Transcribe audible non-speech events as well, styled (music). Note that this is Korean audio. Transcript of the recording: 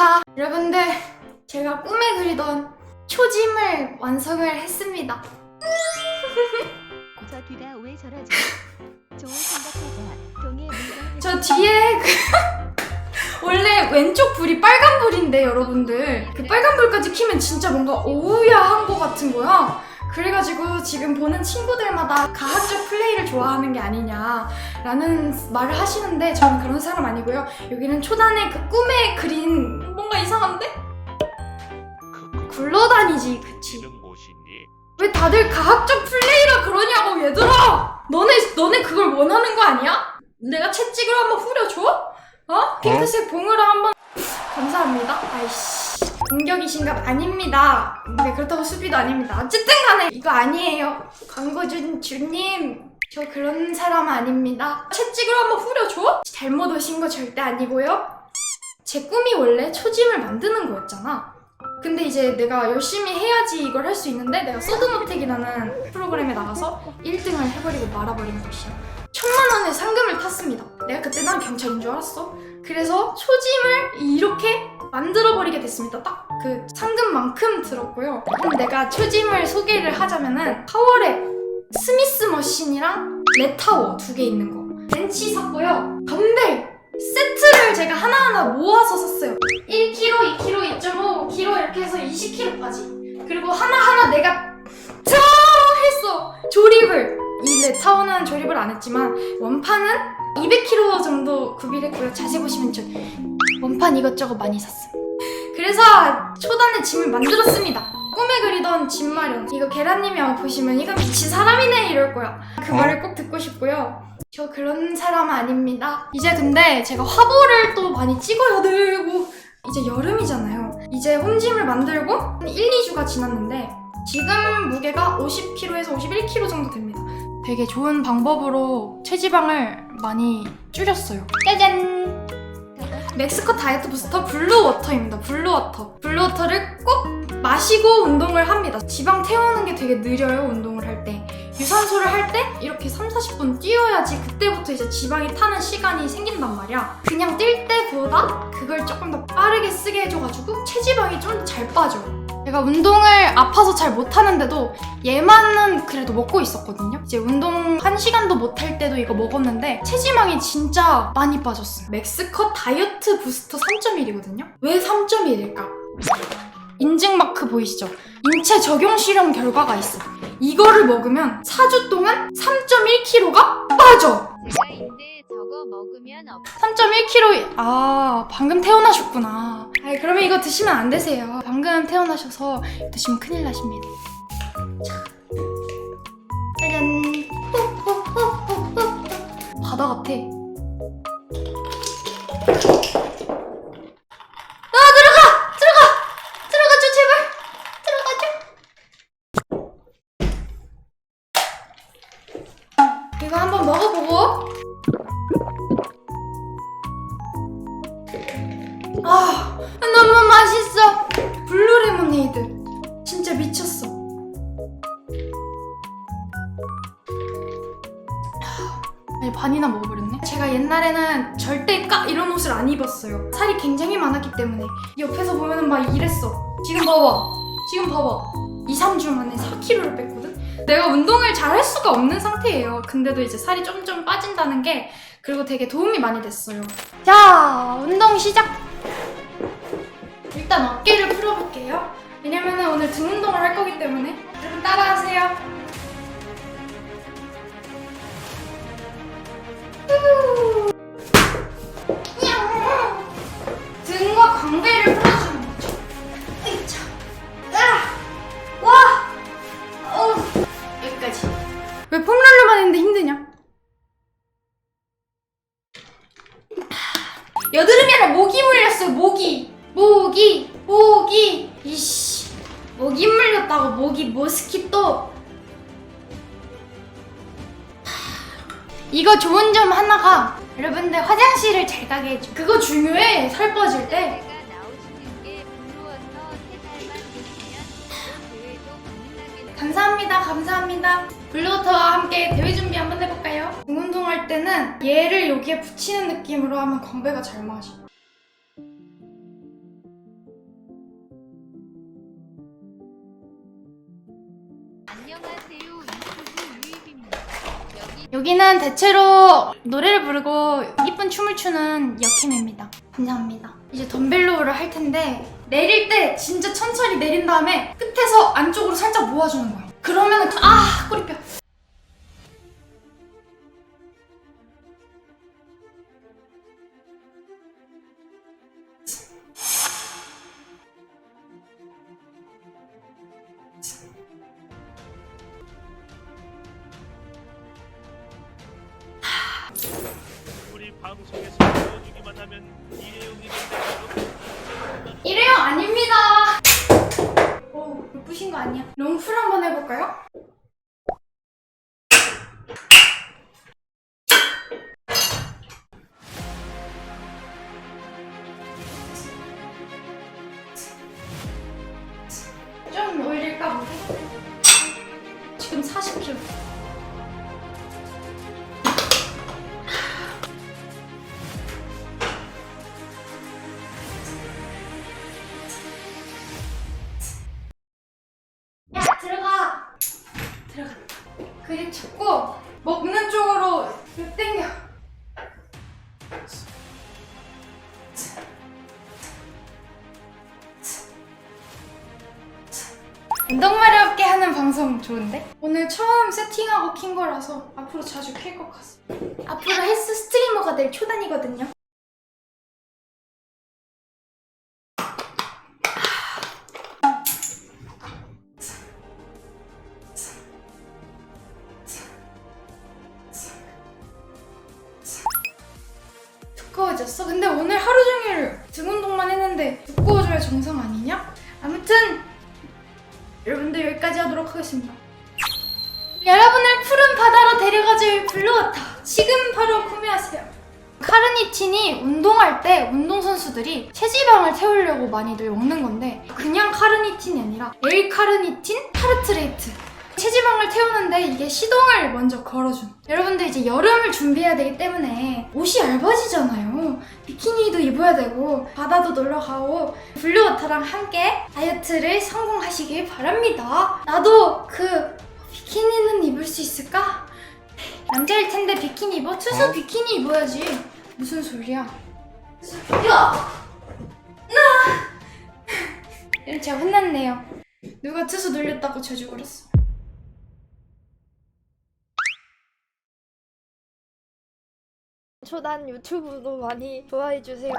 감사합니다. 여러분들, 제가 꿈에 그리던 초짐을 완성을 했습니다. (laughs) 저 뒤가 왜 저러지? 좋은 생각하자. 동해 물건 저 뒤에 그 (laughs) 원래 왼쪽 불이 빨간 불인데 여러분들 그 빨간 불까지 키면 진짜 뭔가 오우야한 거 같은 거야. 그래가지고 지금 보는 친구들마다 가학적 플레이를 좋아하는 게 아니냐라는 말을 하시는데 저는 그런 사람 아니고요. 여기는 초단의 그 꿈에 그린 뭔가 이상한데? 굴러다니지, 그치? 지는 무엇이니? 왜 다들 가학적 플레이라 그러냐고 얘들아! 너네 너네 그걸 원하는 거 아니야? 내가 채찍으로 한번 후려줘? 어? 핑크색 봉으로 한번 감사합니다. 아이씨 공격이신가 봐. 아닙니다. 네 그렇다고 수비도 아닙니다. 어쨌든 간에 이거 아니에요. 광고준 주님 저 그런 사람 아닙니다. 채찍으로 한번 후려줘? 잘못 오신 거 절대 아니고요. 제 꿈이 원래 초짐을 만드는 거였잖아. 근데 이제 내가 열심히 해야지 이걸 할 수 있는데 내가 서든어택이라는 프로그램에 나가서 1등을 해버리고 말아버린 것이야. 천만 원의 상금을 탔습니다. 내가 그때 난 경찰인 줄 알았어. 그래서 초짐을 이렇게 만들어버리게 됐습니다. 딱 그 상금만큼 들었고요. 그럼 내가 초짐을 소개를 하자면은 파월에 스미스 머신이랑 레타워 두 개 있는 거. 벤치 샀고요. 덤벨 세트 를 제가 하나하나 모아서 샀어요. 1kg, 2kg, 2.5kg 이렇게 해서 20kg까지. 그리고 하나하나 내가 쫙 했어. 조립을. 이 레타워는 조립을 안 했지만 원판은 200kg 정도 구비했고요. 자세히 보시면 저 원판 이것저것 많이 샀어요. 그래서 초단의 짐을 만들었습니다. 꿈에 그리던 짐 마련. 이거 계란님이 보시면 이거 미친 사람이네 이럴 거야. 그 말을 꼭 듣고 싶고요. 저 그런 사람 아닙니다. 이제 근데 제가 화보를 또 많이 찍어야 되고 이제 여름이잖아요. 이제 홈짐을 만들고 한 1, 2주가 지났는데 지금 무게가 50kg에서 51kg 정도 됩니다. 되게 좋은 방법으로 체지방을 많이 줄였어요. 짜잔! 맥스컷 다이어트 부스터 블루워터입니다. 블루워터. 블루워터를 꼭 마시고 운동을 합니다. 지방 태우는 게 되게 느려요, 운동을 할 때. 유산소를 할 때 이렇게 3, 40분 뛰어야지 그때부터 이제 지방이 타는 시간이 생긴단 말이야. 그냥 뛸 때보다 그걸 조금 더 빠르게 쓰게 해줘가지고 체지방이 좀더잘 빠져. 제가 운동을 아파서 잘 못하는데도 얘만은 그래도 먹고 있었거든요. 이제 운동 한 시간도 못할 때도 이거 먹었는데 체지방이 진짜 많이 빠졌어요. 맥스컷 다이어트 부스터 3.1이거든요. 왜 3.1일까? 인증 마크 보이시죠? 인체 적용 실험 결과가 있어. 이거를 먹으면 4주 동안 3.1kg가 빠져. 먹으면 없. 3.1kg. 아, 방금 태어나셨구나. 아, 그러면 이거 드시면 안 되세요. 방금 태어나셔서 드시면 큰일 나십니다. 자. 짜잔. 바다 같아. 아, 레모네이드. 진짜 미쳤어. 아, 아니, 반이나 먹어버렸네. 제가 옛날에는 절대 까 이런 옷을 안 입었어요. 살이 굉장히 많았기 때문에 옆에서 보면은 막 이랬어. 지금 봐봐. 지금 봐봐. 2, 3주 만에 4kg를 뺐거든? 내가 운동을 잘 할 수가 없는 상태예요. 근데도 이제 살이 좀좀 빠진다는 게 그리고 되게 도움이 많이 됐어요. 자, 운동 시작! 일단 어깨를 풀어볼게요. 왜냐면은 오늘 등 운동을 할 거기 때문에 여러분 따라하세요. 후. 물렸다고 모기 모스키토 이거 좋은 점 하나가. 여러분들 화장실을 잘 가게 해줘. 그거 중요해 살 빠질 때. 감사합니다 감사합니다. 블루워터와 함께 대회 준비 한번 해볼까요? 등 운동할 때는 얘를 여기에 붙이는 느낌으로 하면 광배가 잘 맞아 안녕하세요. 유튜브 유입입니다. 여기는 대체로 노래를 부르고 이쁜 춤을 추는 여킴입니다. 감사합니다. 이제 덤벨로우를 할 텐데 내릴 때 진짜 천천히 내린 다음에 끝에서 안쪽으로 살짝 모아주는 거예요. 그러면 그, 아 꼬리뼈 방송에서 보여주기만 하면 일회용이겠네요. 일회용 아닙니다. 오, 예쁘신 거 아니야? 롱풀 한번 해볼까요? 운동마리 없게 하는 방송 좋은데? 오늘 처음 세팅하고 킨 거라서 앞으로 자주 킬 것 같습니다 앞으로 헬스 스트리머가 될 초단이거든요 두꺼워졌어? 근데 오늘 하루 종일 등 운동만 했는데 두꺼워져야 정상 아니냐? 아무튼 여러분들 여기까지 하도록 하겠습니다. 여러분을 푸른 바다로 데려가줄 블루워터 지금 바로 구매하세요. 카르니틴이 운동할 때 운동선수들이 체지방을 태우려고 많이들 먹는 건데 그냥 카르니틴이 아니라 L카르니틴 타르트레이트 체지방을 태우는데 이게 시동을 먼저 걸어준 여러분들 이제 여름을 준비해야 되기 때문에 옷이 얇아지잖아요 비키니도 입어야 되고 바다도 놀러 가고 블루워터랑 함께 다이어트를 성공하시길 바랍니다 나도 그 비키니는 입을 수 있을까? 남자일 텐데 비키니 입어? 투수 비키니 입어야지 무슨 소리야 야! 나! (laughs) 제가 혼났네요 누가 투수 놀렸다고 저주 걸었어 초단 유튜브도 많이 좋아해 주세요.